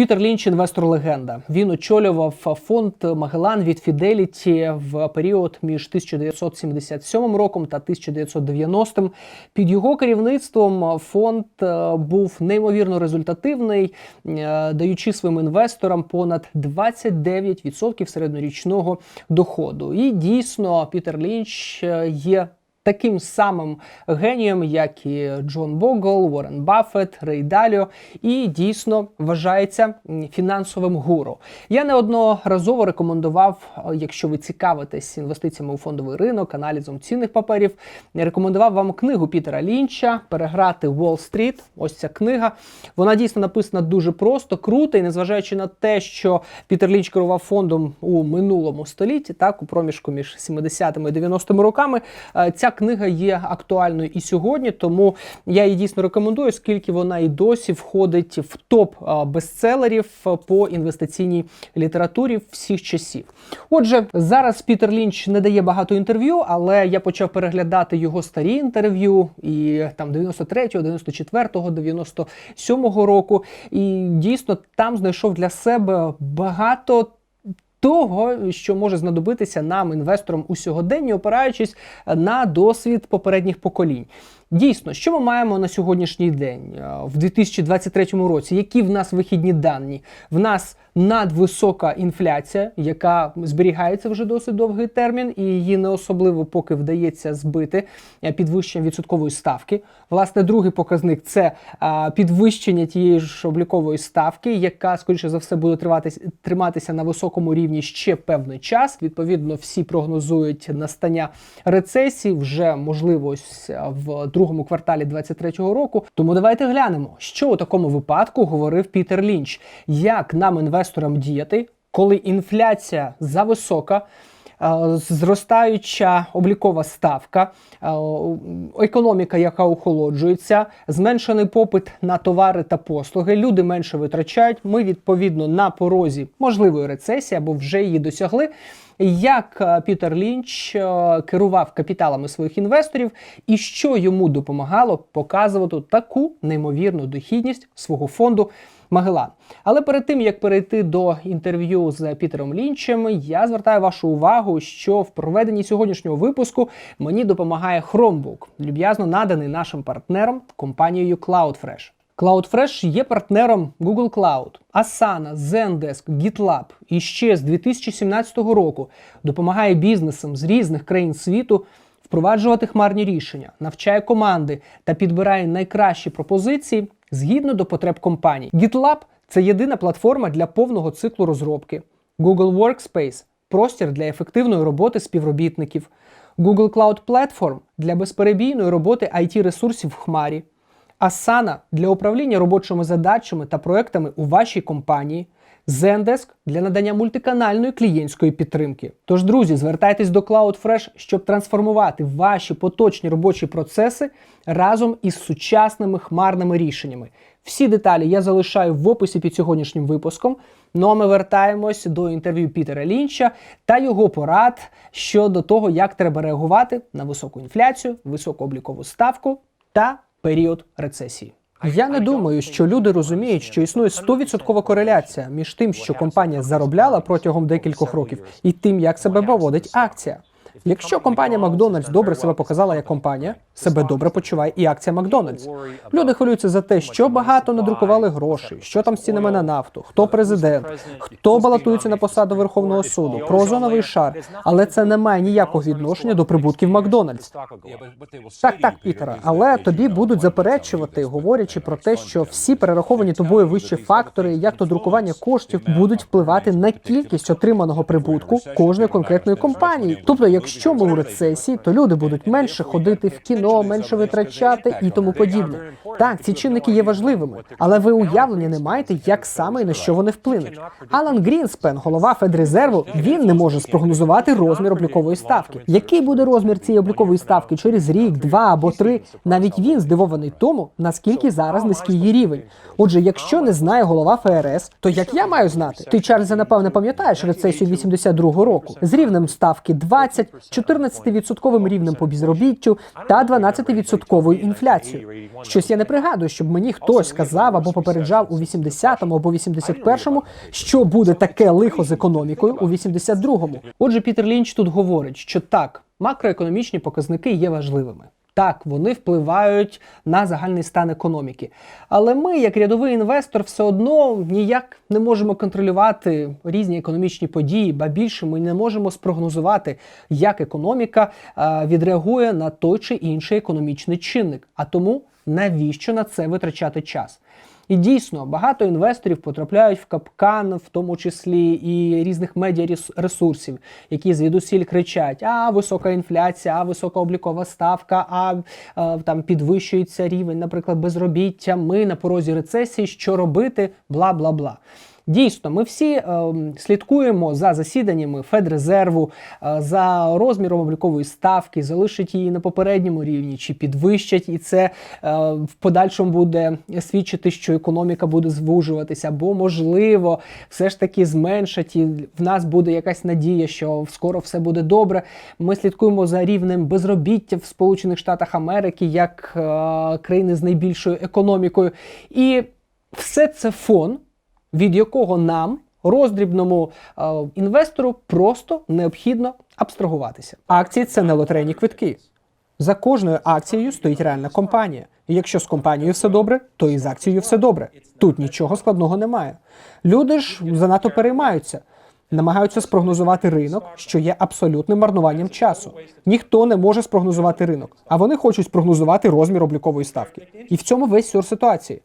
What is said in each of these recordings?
Пітер Лінч інвестор легенда. Він очолював фонд Магелан від Fidelity в період між 1977 роком та 1990. Під його керівництвом фонд е, був неймовірно результативний, е, даючи своїм інвесторам понад 29% середньорічного доходу. І дійсно Пітер Лінч е, є таким самим генієм, як і Джон Богл, Уоррен Баффет, Рей Даліо, і дійсно вважається фінансовим гуру. Я неодноразово рекомендував, е, якщо ви цікавитесь інвестиціями у фондовий ринок, аналізом цінних паперів, рекомендував вам книгу Пітера Лінча Переграти Уолл-стріт. Ось ця книга. Вона дійсно написана дуже просто, круто, і незважаючи на те, що Пітер Лінч керував фондом у минулому столітті, так у проміжку між 70-ми і 90-ми роками, е, книга є актуальною і сьогодні, тому я її дійсно рекомендую, оскільки вона і досі входить в топ бестселерів по інвестиційній літературі всіх часів. Отже, зараз Пітер Лінч не дає багато інтерв'ю, але я почав переглядати його старі інтерв'ю і там 93-го, 94-го, 97-го року. І дійсно там знайшов для себе багато того, що може знадобитися нам, інвесторам у сьогоденні, опираючись на досвід попередніх поколінь. Дійсно, що ми маємо на сьогоднішній день е, в 2023 році? Які в нас вихідні дані? В нас надвисока інфляція, яка зберігається вже досить довгий термін, і її не особливо поки вдається збити е, підвищенням відсоткової ставки. Власне, другий показник це підвищення тієї ж облікової ставки, яка скоріше за все буде триватись, триматися на високому рівні ще певний час. Відповідно, всі прогнозують настання рецесії вже можливо е, в другому кварталі 2023 року. Тому давайте глянемо, що у такому випадку говорив Пітер Лінч, як нам інвесторам діяти, коли інфляція зависока. е, Зростаюча облікова ставка, е, економіка, яка охолоджується, зменшений попит на товари та послуги. Люди менше витрачають. Ми відповідно на порозі можливої рецесії або вже її досягли. Як е, Пітер Лінч е, керував капіталами своїх інвесторів, і що йому допомагало показувати таку неймовірну дохідність свого фонду Магелан. Але перед тим як перейти до інтерв'ю з Пітером Лінчем, я звертаю вашу увагу, що в проведенні сьогоднішнього випуску мені допомагає Chromebook, люб'язно наданий нашим партнером компанією Cloudfresh. Cloudfresh є партнером Google Cloud, Asana, Zendesk, GitLab і ще з 2017 року допомагає бізнесам з різних країн світу впроваджувати хмарні рішення, навчає команди та підбирає найкращі пропозиції згідно до потреб компаній. GitLab – це єдина платформа для повного циклу розробки. Google Workspace простір для ефективної роботи співробітників. Google Cloud Platform для безперебійної роботи IT ресурсів в хмарі. Asana для управління робочими задачами та проектами у вашій компанії, Zendesk для надання мультиканальної клієнтської підтримки. Тож, друзі, звертайтесь до CloudFresh, щоб трансформувати ваші поточні робочі процеси разом із сучасними хмарними рішеннями. Всі деталі я залишаю в описі під сьогоднішнім випуском. Ну а ми вертаємось до інтерв'ю Пітера Лінча та його порад щодо того, як треба реагувати на високу інфляцію, високу облікову ставку та період рецесії. Я не думаю, що люди розуміють, що існує 100% кореляція між тим, що компанія заробляла протягом декількох років, і тим, як себе поводить акція. Якщо компанія Макдональдс добре себе показала як компанія, себе добре почуває і акція Макдональдс. Люди хвилюються за те, що багато надрукували грошей, що там з цінами на нафту, хто президент, хто балотується на посаду Верховного суду, про озоновий шар. Але це не має ніякого відношення до прибутків Макдональдс. Так, так, Пітере, але тобі будуть заперечувати, говорячи про те, що всі перераховані тобою вищі фактори, як то друкування коштів, будуть впливати на кількість отриманого прибутку кожної конкретної компанії. Тобто, якщо ми у рецесії, то люди будуть менше ходити в кіно, менше витрачати і тому подібне. Так, ці чинники є важливими, але ви уявлення не маєте, як саме і на що вони вплинуть. Алан Грінспен, голова Федрезерву, він не може спрогнозувати розмір облікової ставки. Який буде розмір цієї облікової ставки через рік, два або три? Навіть він здивований тому, наскільки зараз низький її рівень. Отже, якщо не знає голова ФРС, то як я маю знати? Ти Чарльзе, напевне, пам'ятаєш рецесію 82-го року з рівнем ставки 20 14% рівнем по безробіттю та 12% інфляцією. Щось я не пригадую, щоб мені хтось сказав або попереджав у 80-му або 81-му, що буде таке лихо з економікою у 82-му. Отже, Пітер Лінч тут говорить, що так, макроекономічні показники є важливими. Так, вони впливають на загальний стан економіки. Але ми, як рядовий інвестор, все одно ніяк не можемо контролювати різні економічні події, ба більше ми не можемо спрогнозувати, як економіка е, відреагує на той чи інший економічний чинник. А тому навіщо на це витрачати час? І дійсно багато інвесторів потрапляють в капкан, в тому числі і різних медіаресурсів, які звідусіль кричать: а висока інфляція, а висока облікова ставка, а, а там підвищується рівень, наприклад, безробіття. Ми на порозі рецесії, що робити, бла бла бла. Дійсно, ми всі е, слідкуємо за засіданнями Федрезерву, е, за розміром облікової ставки, залишать її на попередньому рівні чи підвищать, і це е, в подальшому буде свідчити, що економіка буде звужуватися, або можливо, все ж таки зменшать, і в нас буде якась надія, що скоро все буде добре. Ми слідкуємо за рівнем безробіття в Сполучених Штатах Америки як е, країни з найбільшою економікою, і все це фон від якого нам, роздрібному е, інвестору, просто необхідно абстрагуватися. Акції це не лотерейні квитки. За кожною акцією стоїть реальна компанія. І якщо з компанією все добре, то і з акцією все добре. Тут нічого складного немає. Люди ж занадто переймаються. Намагаються спрогнозувати ринок, що є абсолютним марнуванням часу. Ніхто не може спрогнозувати ринок, а вони хочуть спрогнозувати розмір облікової ставки. І в цьому весь сюр ситуації.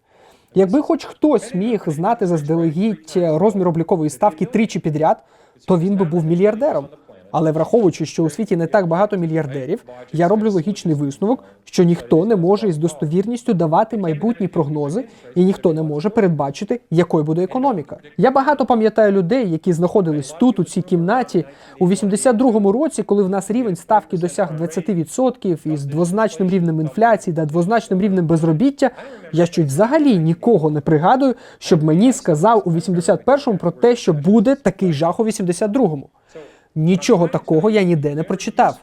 Якби хоч хтось міг знати заздалегідь розмір облікової ставки тричі підряд, то він би був мільярдером. Але враховуючи, що у світі не так багато мільярдерів, я роблю логічний висновок, що ніхто не може із достовірністю давати майбутні прогнози, і ніхто не може передбачити, якою буде економіка. Я багато пам'ятаю людей, які знаходились тут, у цій кімнаті, у 82-му році, коли в нас рівень ставки досяг 20% із двозначним рівнем інфляції та двозначним рівнем безробіття. Я щось взагалі нікого не пригадую, щоб мені сказав у 81-му про те, що буде такий жах у 82-му. Нічого такого я ніде не прочитав.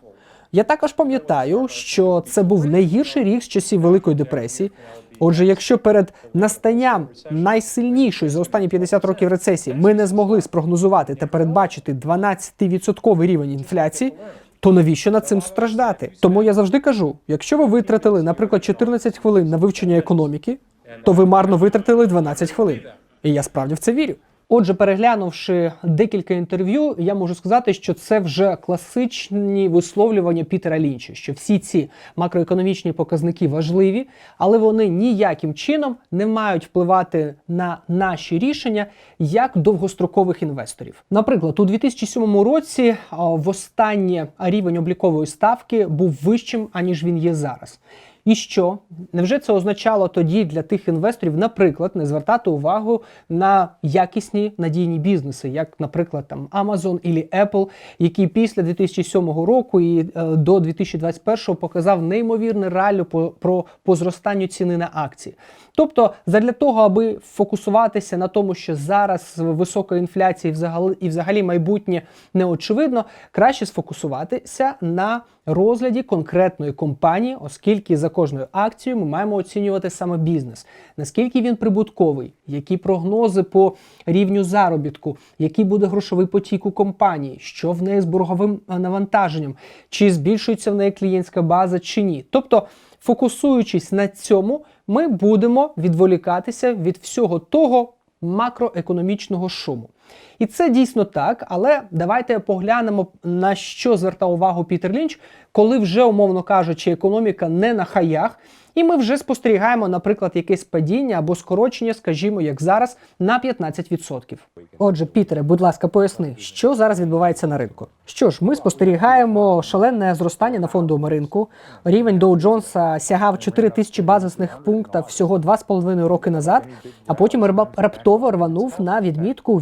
Я також пам'ятаю, що це був найгірший рік з часів Великої депресії. Отже, якщо перед настанням найсильнішої за останні 50 років рецесії ми не змогли спрогнозувати та передбачити 12% рівень інфляції, то навіщо над цим страждати? Тому я завжди кажу: якщо ви витратили, наприклад, 14 хвилин на вивчення економіки, то ви марно витратили 12 хвилин. І я справді в це вірю. Отже, переглянувши декілька інтерв'ю, я можу сказати, що це вже класичні висловлювання Пітера Лінча, що всі ці макроекономічні показники важливі, але вони ніяким чином не мають впливати на наші рішення як довгострокових інвесторів. Наприклад, у 2007 році а, востаннє рівень облікової ставки був вищим аніж він є зараз. І що? Невже це означало тоді для тих інвесторів, наприклад, не звертати увагу на якісні надійні бізнеси, як, наприклад, там Amazon і Apple, які після 2007 року і е, до 2021 показав неймовірне ралю по, про по зростанню ціни на акції. Тобто, задля того, аби фокусуватися на тому, що зараз висока інфляція і взагалі, і взагалі майбутнє не очевидно, краще сфокусуватися на розгляді конкретної компанії, оскільки за кожною акцією ми маємо оцінювати саме бізнес, наскільки він прибутковий, які прогнози по рівню заробітку, який буде грошовий потік у компанії, що в неї з борговим е, навантаженням, чи збільшується в неї клієнтська база, чи ні. Тобто, фокусуючись на цьому, ми будемо відволікатися від всього того макроекономічного шуму. І це дійсно так, але давайте поглянемо на що звертав увагу Пітер Лінч, коли вже, умовно кажучи, економіка не на хаях, і ми вже спостерігаємо, наприклад, якесь падіння або скорочення, скажімо, як зараз, на 15%. Отже, Пітере, будь ласка, поясни, що зараз відбувається на ринку. Що ж, ми спостерігаємо шалене зростання на фондовому ринку. Рівень Доу Джонса сягав 4 тисячі базисних пунктів всього 2,5 роки назад, а потім раптово рванув на відмітку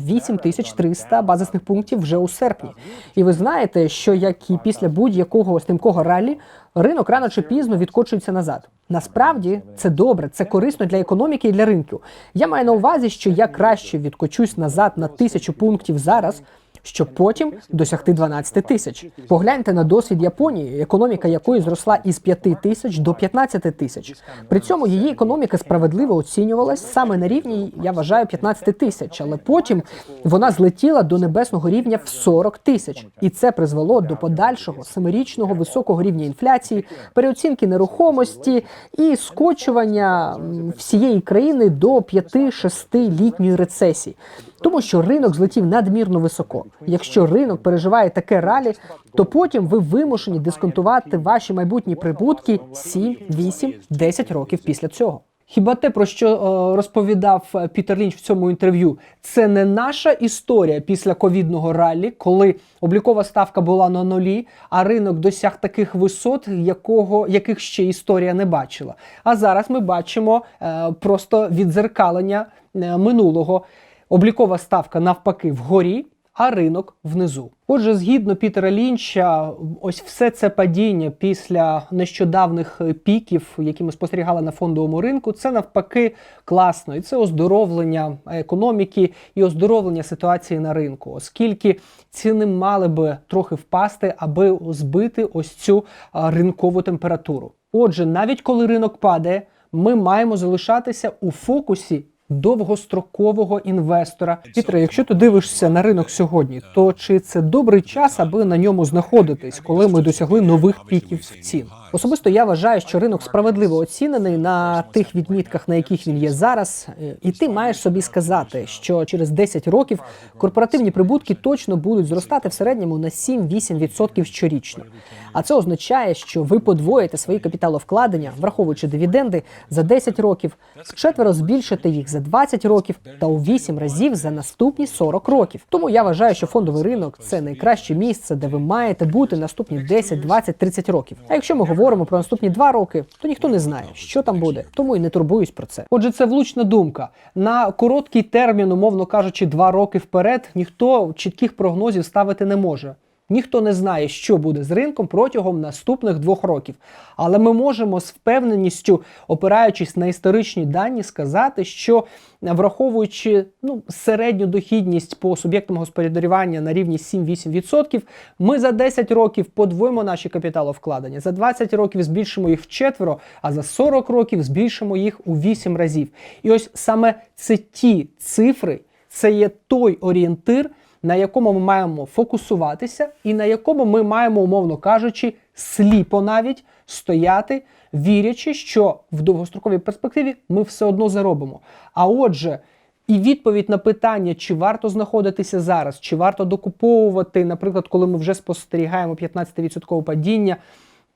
8300 базисних пунктів вже у серпні. І ви знаєте, що як і після будь-якого стрімкого ралі ринок рано чи пізно відкочується назад. Насправді це добре, це корисно для економіки і для ринків. Я маю на увазі, що я краще відкочусь назад на тисячу пунктів зараз, щоб потім досягти 12 тисяч. Погляньте на досвід Японії, економіка якої зросла із 5 тисяч до 15 тисяч. При цьому її економіка справедливо оцінювалась саме на рівні, я вважаю, 15 тисяч. Але потім вона злетіла до небесного рівня в 40 тисяч, і це призвело до подальшого семирічного високого рівня інфляції, переоцінки нерухомості і скочування всієї країни до 5-6 літньої рецесії. Тому що ринок злетів надмірно високо. Якщо ринок переживає таке ралі, то потім ви вимушені дисконтувати ваші майбутні прибутки 7, 8, 10 років після цього. Хіба те, про що е, розповідав е, Пітер Лінч в цьому інтерв'ю, це не наша історія після ковідного раллі, коли облікова ставка була на нулі, а ринок досяг таких висот, якого яких ще історія не бачила. А зараз ми бачимо е, просто відзеркалення е, минулого. Облікова ставка навпаки вгорі, а ринок внизу. Отже, згідно Пітера Лінча, ось все це падіння після нещодавних піків, які ми спостерігали на фондовому ринку, це навпаки класно, і це оздоровлення економіки і оздоровлення ситуації на ринку, оскільки ціни мали би трохи впасти, аби збити ось цю ринкову температуру. Отже, навіть коли ринок падає, ми маємо залишатися у фокусі довгострокового інвестора. Пітре, якщо ти дивишся на ринок сьогодні, то чи це добрий час, аби на ньому знаходитись, коли ми досягли нових піків цін? Особисто я вважаю, що ринок справедливо оцінений на тих відмітках, на яких він є зараз, Е, і ти маєш собі сказати, що через 10 років корпоративні прибутки точно будуть зростати в середньому на 7-8% щорічно. А це означає, що ви подвоїте свої капіталовкладення, враховуючи дивіденди, за 10 років, вчетверо збільшите їх за 20 років та у 8 разів за наступні 40 років. Тому я вважаю, що фондовий ринок це найкраще місце, де ви маєте бути наступні 10, 20, 30 років. А якщо ми говоримо про наступні два роки, то ніхто не знає, що там буде, тому і не турбуюсь про це. Отже, це влучна думка. На короткий термін, умовно кажучи, два роки вперед, ніхто чітких прогнозів ставити не може. Ніхто не знає, що буде з ринком протягом наступних двох років. Але ми можемо з впевненістю, опираючись на історичні дані, сказати, що враховуючи ну, середню дохідність по суб'єктам господарювання на рівні 7-8%, ми за 10 років подвоїмо наші капіталовкладення, за 20 років збільшимо їх вчетверо, а за 40 років збільшимо їх у 8 разів. І ось саме це ті цифри, це є той орієнтир на якому ми маємо фокусуватися, і на якому ми маємо, умовно кажучи, сліпо навіть стояти, вірячи, що в довгостроковій перспективі ми все одно заробимо. А отже, і відповідь на питання, чи варто знаходитися зараз, чи варто докуповувати, наприклад, коли ми вже спостерігаємо 15% падіння.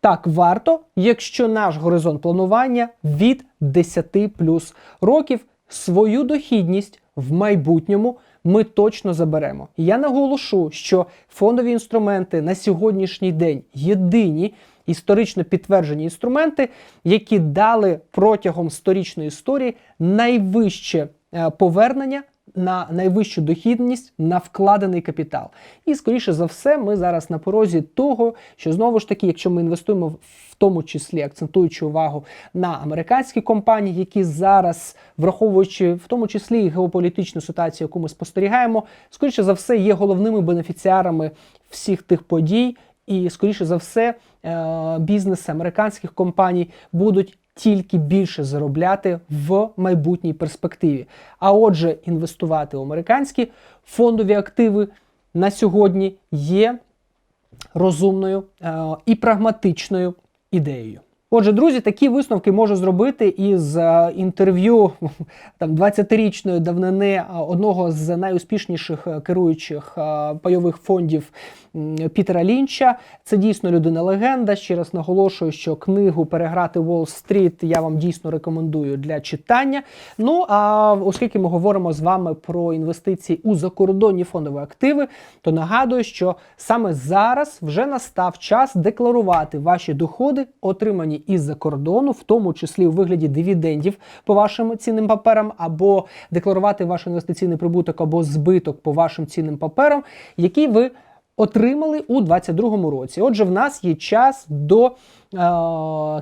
Так, варто, якщо наш горизонт планування від 10 плюс років свою дохідність в майбутньому ми точно заберемо. Я наголошу, що фондові інструменти на сьогоднішній день єдині історично підтверджені інструменти, які дали протягом сторічної історії найвище е, повернення. На найвищу дохідність на вкладений капітал. І, скоріше за все, ми зараз на порозі того, що знову ж таки, якщо ми інвестуємо в тому числі акцентуючи увагу на американські компанії, які зараз, враховуючи в тому числі і геополітичну ситуацію, яку ми спостерігаємо, скоріше за все є головними бенефіціарами всіх тих подій. І, скоріше за все, е, бізнеси американських компаній будуть тільки більше заробляти в майбутній перспективі. А отже, інвестувати в американські фондові активи на сьогодні є розумною е, і прагматичною ідеєю. Отже, друзі, такі висновки можу зробити із е, інтерв'ю там 20-річної давнини е, одного з найуспішніших е, керуючих пайових фондів Пітера Лінча. Це дійсно людина легенда. Ще раз наголошую, що книгу Переграти Уолл-стріт я вам дійсно рекомендую для читання. Ну а оскільки ми говоримо з вами про інвестиції у закордонні фондові активи, то нагадую, що саме зараз вже настав час декларувати ваші доходи, отримані із-за кордону, в тому числі у вигляді дивідендів по вашим цінним паперам, або декларувати ваш інвестиційний прибуток або збиток по вашим цінним паперам, які ви отримали у 2022 році. Отже, в нас є час до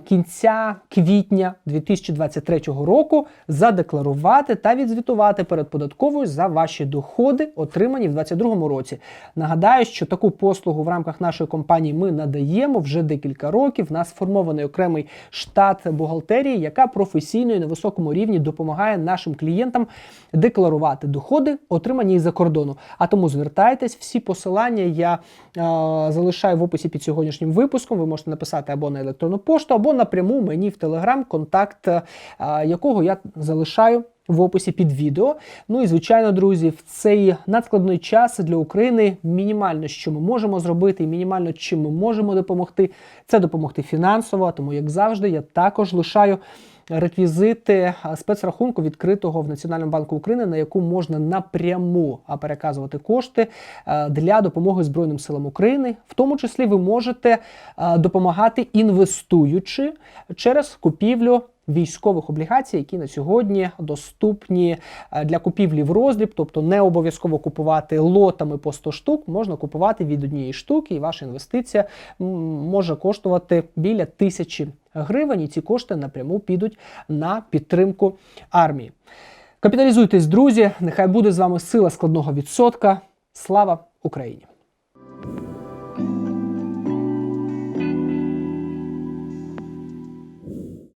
кінця квітня 2023 року задекларувати та відзвітувати перед податковою за ваші доходи, отримані в 2022 році. Нагадаю, що таку послугу в рамках нашої компанії ми надаємо вже декілька років. У нас сформований окремий штат бухгалтерії, яка професійно і на високому рівні допомагає нашим клієнтам декларувати доходи, отримані із-за кордону. А тому звертайтесь, всі посилання я е, залишаю в описі під сьогоднішнім випуском. Ви можете написати або на електронну пошту, або напряму мені в Телеграм, контакт е, якого я залишаю. В описі під відео. Ну і звичайно, друзі, в цей надскладний час для України мінімально, що ми можемо зробити, і мінімально чим ми можемо допомогти, це допомогти фінансово. Тому, як завжди, я також лишаю реквізити спецрахунку відкритого в Національному банку України, на яку можна напряму переказувати кошти е, для допомоги Збройним силам України. В тому числі ви можете е, допомагати інвестуючи через купівлю. Військових облігацій, які на сьогодні доступні е, для купівлі в роздріб, тобто не обов'язково купувати лотами по 100 штук, можна купувати від однієї штуки, і ваша інвестиція може коштувати біля тисячі гривень. І ці кошти напряму підуть на підтримку армії. Капіталізуйтесь, друзі! Нехай буде з вами сила складного відсотка. Слава Україні!